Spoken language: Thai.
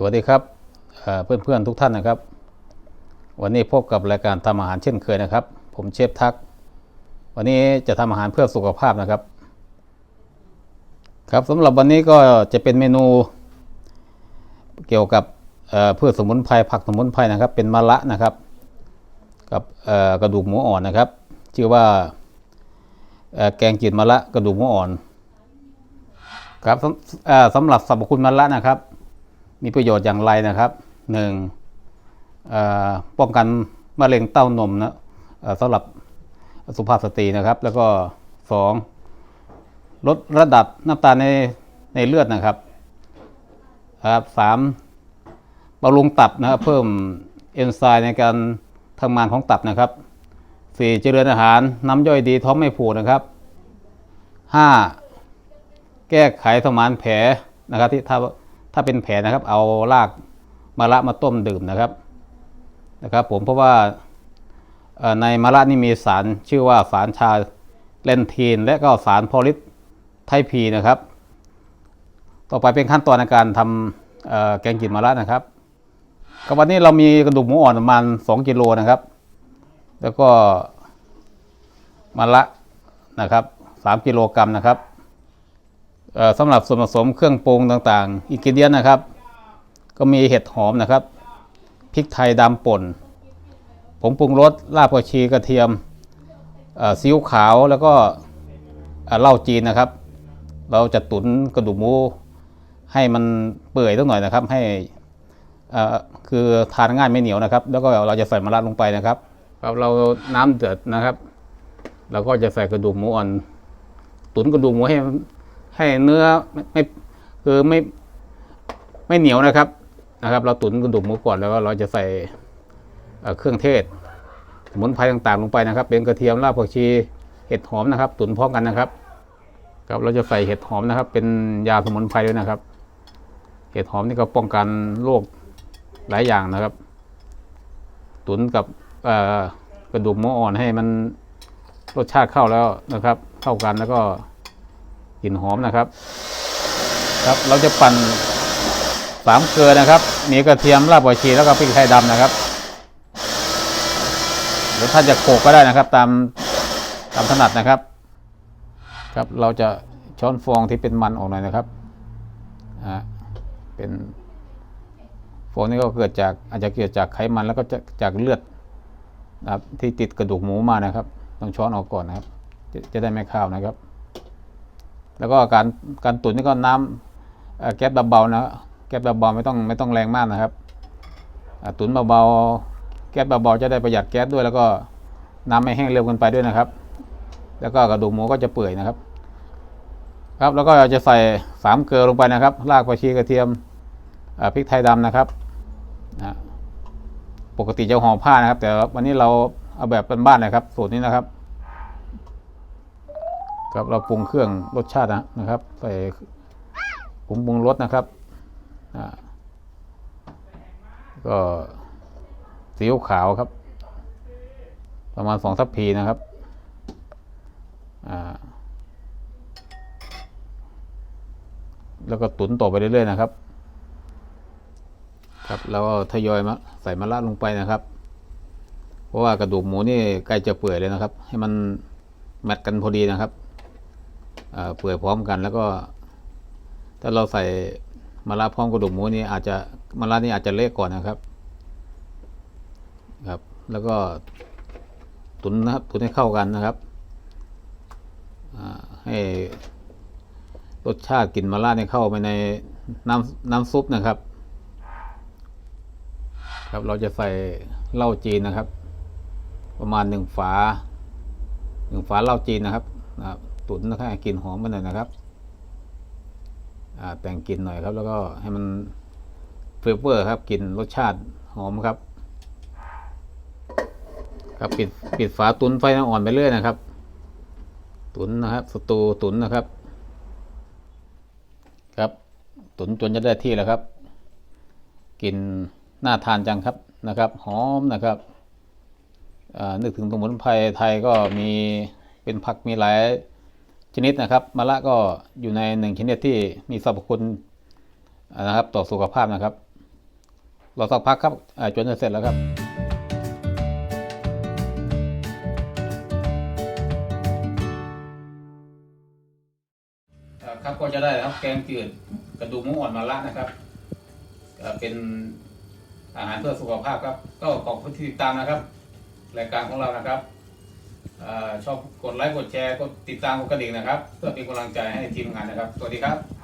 สวัสดีครับเพื่อนเพื่อนๆทุกท่านนะครับ วันนี้พบกับรายการทำอาหารเช่นเคยนะครับ ผมเชฟทัก วันนี้จะทำอาหารเพื่อสุขภาพนะครับ ครับสำหรับวันนี้ก็จะเป็นเมนู เกี่ยวกับพืชสมุนไพรผักสมุนไพรนะครับ เป็นมะระนะครับ กับกระดูกหมูอ่อนนะครับ ชื่อว่าแกงจืดมะระกระดูกหมูอ่อนครับสำเอ่อสำหรับสรรพคุณมะระนะครับ มีประโยชน์อย่างไรนะครับหนึ่งป้องกันมะเร็งเต้านมนะสำหรับสุภาพสตรีนะครับ แล้วก็สองลดระดับน้ำตาลในในเลือดนะครับครับสามบำรุงตับนะครับ เพิ่มเอนไซม์ในการทำงานของตับนะครับสี่เจริญอาหารน้ำย่อยดีท้องไม่ผูกนะครับห้าแก้ไขสมานแผลนะครับ ที่ถ้า ถ้าเป็นแผลนะครับ เอารากมะระมาต้มดื่มนะครับนะครับ ผมเพราะว่าในมะระนี่มีสารชื่อว่าสารชาเลนทีน และก็สารโพลิสไทพีนะครับ ต่อไปเป็นขั้นตอนในการทำแกงจืดมะระนะครับก็วันนี้เรามีกระดูกหมูอ่อนประมาณ2กิโลนะครับ แล้วก็มะระนะครับ3กิโลกรัมนะครับ สำหรับส่วนผสมเครื่องปรุงต่างๆอีกกิเดียนนะครับ ก็มีเห็ดหอมนะครับพริกไทยดำป่นผงปรุงรสราบกผักชีกระเทียมซีอิ๊วขาวแล้วก็เหล้าจีนนะครับ เราจะตุ๋นกระดูกหมูให้มันเปื่อยสักหน่อยนะครับ ให้คือทานง่ายไม่เหนียวนะครับ แล้วก็เราจะใส่มะระลงไปนะครับครับเราน้ำเดือดนะครับเราก็จะใส่กระดูกหมูอ่อน ตุ๋นกระดูกหมูให้ ให้เนื้อไม่ไมคือไม่ไม่เหนียวนะครับนะครับ เราตุ๋นกระดูกหมูก่อนแล้วก็เราจะใส่เครื่องเทศ สมุนไพรต่างๆ ลงไปนะครับ เป็นกระเทียมรากผักชีเห็ดหอมนะครับ ตุ๋นพร้อมกันนะครับครับเราจะใส่เห็ดหอมนะครับ เป็นยาสมุนไพรด้วยนะครับ เห็ดหอมนี่ก็ป้องกันโรคหลายอย่างนะครับ ตุ๋นกับกระดูกหมูอ่อนให้มันรสชาติเข้าแล้วนะครับ เข้ากันแล้วก็ กลิ่นหอมนะครับ ครับเราจะปั่นสามเกลือนะครับ มีกระเทียมรากผักชีแล้วก็พริกไทยดำนะครับหรือท่านจะโขกก็ได้นะครับ ตามตามถนัดนะครับ ครับเราจะช้อนฟองที่เป็นมันออกหน่อยนะครับอ่าเป็นฟองนี้ก็เกิดจากอาจจะเกิดจากไขมันแล้วก็จะจากเลือดนะครับที่ติดกระดูกหมูมานะครับ ต้องช้อนออกก่อนนะครับ จะจะได้ไม่ข้าวนะครับ แล้วก็การการตุ๋นนี่ก็น้ำเอ่อแก๊สเบาๆนะแก๊สเบาๆไม่ต้องไม่ต้องแรงมากนะครับตุ๋นเบาๆแก๊สเบาๆจะได้ประหยัดแก๊สด้วย แล้วก็น้ำไม่แห้งเร็วเกินไปด้วยนะครับ แล้วก็กระดูกหมูก็จะเปื่อยนะครับ ครับแล้วก็จะใส่สามเกลือลงไปนะครับรากผักชีกระเทียมพริกไทยดำนะครับนะปกติจะห่อผ้านะครับ แต่วันนี้เราเอาแบบเป็นบ้านนะครับ สูตรนี้นะครับ ครับเราปรุงเครื่องรสชาตินะครับใส่ผงปรุงรสนะครับก็ซีอิ๊วขาวครับ ประมาณสองทัพพีนะครับแล้วก็ตุ๋นต่อไปเรื่อยๆนะครับ ครับแล้วก็ทยอยมาใส่มะระลงไปนะครับ เพราะว่ากระดูกหมูนี่ใกล้จะเปื่อยเลยนะครับ ให้มันแมทกันพอดีนะครับ เปื่อยพร้อมกัน แล้วก็ ถ้าเราใส่มะระพร้อมกระดูกหมูนี่อาจจะมะระนี่อาจจะเละก่อนนะครับ ครับ แล้วก็ตุนนะครับตุนให้เข้ากันนะครับให้รสชาติกลิ่นมะระเนี่ยเข้าไปในน้ำน้ำซุปนะครับ ครับเราจะใส่เหล้าจีนนะครับ ประมาณหนึ่งฝาหนึ่งฝาเหล้าจีนนะครับนะครับ ตุ๋นนะครับกลิ่นหอมมาหน่อยนะครับแต่งกลิ่นหน่อยครับ แล้วก็ให้มันเฟเวอร์ครับกลิ่นรสชาติหอมครับ ครับปิดปิดฝาตุ๋นไฟอ่อนไปเรื่อยนะครับ ตุ๋นนะครับสตูตุ๋นนะครับ ครับตุ๋นจนจะได้ที่แล้วครับกลิ่นน่าทานจังครับนะครับหอมนะครับนึกถึงสมุนไพรไทยก็มีเป็นผักมีหลาย ชนิดนะครับมะระก็อยู่ในหนึ่งชนิดที่มีสรรพคุณนะครับ ต่อสุขภาพนะครับรอสักพักครับจนจะเสร็จแล้วครับ ครับก็จะได้ครับแกงจืดกระดูกหมูอ่อนมะระนะครับเป็นอาหารเพื่อสุขภาพครับ ก็ขอบคุณที่ติดตามนะครับรายการของเรานะครับ ชอบกดไลค์กดแชร์กดติดตามกดกระดิ่งนะครับ เพื่อเป็นกำลังใจให้ทีมงานนะครับ สวัสดีครับ